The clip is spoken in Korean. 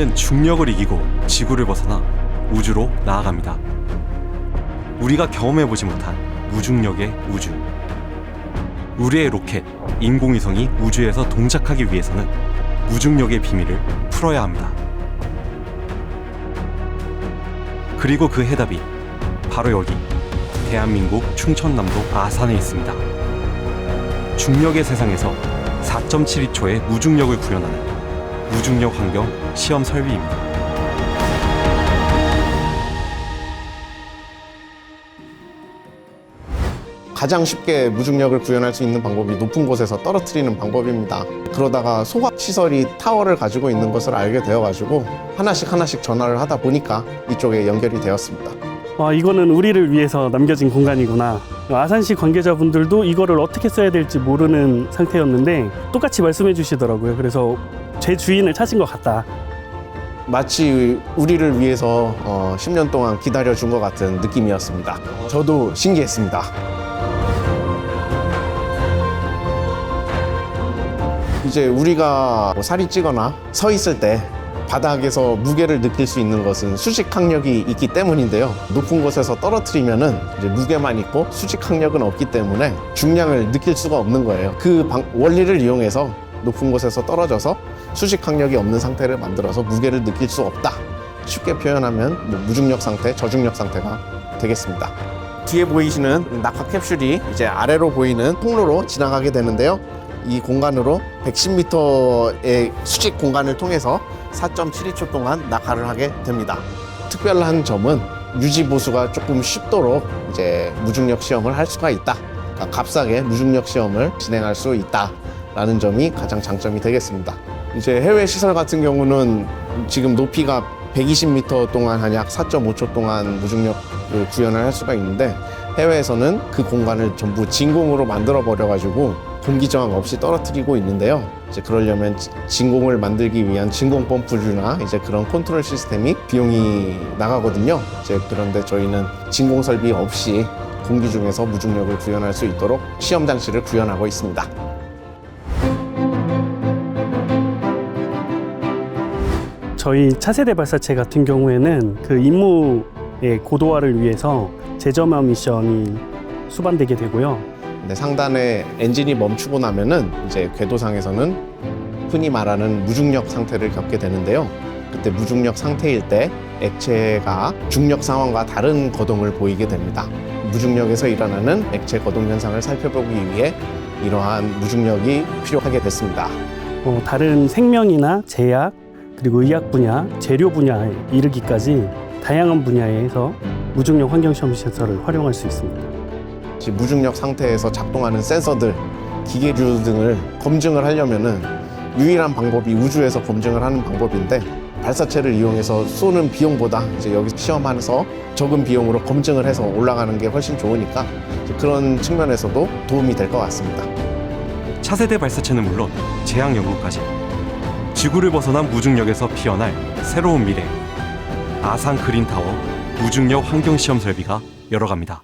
우리는 중력을 이기고 지구를 벗어나 우주로 나아갑니다. 우리가 경험해보지 못한 무중력의 우주. 우리의 로켓, 인공위성이 우주에서 동작하기 위해서는 무중력의 비밀을 풀어야 합니다. 그리고 그 해답이 바로 여기 대한민국 충청남도 아산에 있습니다. 중력의 세상에서 4.72초의 무중력을 구현하는 무중력 환경 시험 설비입니다. 가장 쉽게 무중력을 구현할 수 있는 방법이 높은 곳에서 떨어뜨리는 방법입니다. 그러다가 소각 시설이 타워를 가지고 있는 것을 알게 되어가지고 하나씩 하나씩 전화를 하다 보니까 이쪽에 연결이 되었습니다. 아, 이거는 우리를 위해서 남겨진 공간이구나. 아산시 관계자분들도 이거를 어떻게 써야 될지 모르는 상태였는데 똑같이 말씀해 주시더라고요. 그래서 제 주인을 찾은 것 같다. 마치 우리를 위해서 어, 10년 동안 기다려준 것 같은 느낌이었습니다. 저도 신기했습니다. 이제 우리가 뭐 살이 찌거나 서 있을 때 바닥에서 무게를 느낄 수 있는 것은 수직 항력이 있기 때문인데요. 높은 곳에서 떨어뜨리면은 이제 무게만 있고 수직 항력은 없기 때문에 중량을 느낄 수가 없는 거예요. 그 방- 원리를 이용해서 높은 곳에서 떨어져서 수직 항력이 없는 상태를 만들어서 무게를 느낄 수 없다. 쉽게 표현하면 뭐 무중력 상태, 저중력 상태가 되겠습니다. 뒤에 보이시는 낙하 캡슐이 이제 아래로 보이는 통로로 지나가게 되는데요. 이 공간으로 110m의 수직 공간을 통해서 4.72초 동안 낙하를 하게 됩니다. 특별한 점은 유지 보수가 조금 쉽도록 이제 무중력 시험을 할 수가 있다. 그러니까 값싸게 무중력 시험을 진행할 수 있다 라는 점이 가장 장점이 되겠습니다. 이제 해외 시설 같은 경우는 지금 높이가 120m 동안 한 약 4.5초 동안 무중력을 구현을 할 수가 있는데 해외에서는 그 공간을 전부 진공으로 만들어 버려 가지고 공기 저항 없이 떨어뜨리고 있는데요. 이제 그러려면 지- 진공을 만들기 위한 진공 펌프류나 이제 그런 컨트롤 시스템이 비용이 나가거든요. 이제 그런데 저희는 진공 설비 없이 공기 중에서 무중력을 구현할 수 있도록 시험 장치를 구현하고 있습니다. 저희 차세대 발사체 같은 경우에는 그 임무의 고도화를 위해서 재점화 미션이 수반되게 되고요. 근데 상단에 엔진이 멈추고 나면은 이제 궤도상에서는 흔히 말하는 무중력 상태를 겪게 되는데요. 그때 무중력 상태일 때 액체가 중력 상황과 다른 거동을 보이게 됩니다. 무중력에서 일어나는 액체 거동 현상을 살펴보기 위해 이러한 무중력이 필요하게 됐습니다. 어, 다른 생명이나 제약 그리고 의학 분야, 재료 분야에 이르기까지 다양한 분야에서 무중력 환경 시험 시설을 활용할 수 있습니다. 지금 무중력 상태에서 작동하는 센서들, 기계류 등을 검증을 하려면은 유일한 방법이 우주에서 검증을 하는 방법인데 발사체를 이용해서 쏘는 비용보다 이제 여기 시험하면서 적은 비용으로 검증을 해서 올라가는 게 훨씬 좋으니까 그런 측면에서도 도움이 될 것 같습니다. 차세대 발사체는 물론 제약 연구까지 지구를 벗어난 무중력에서 피어날 새로운 미래 아산 그린타워 무중력 환경 시험 설비가 열어갑니다.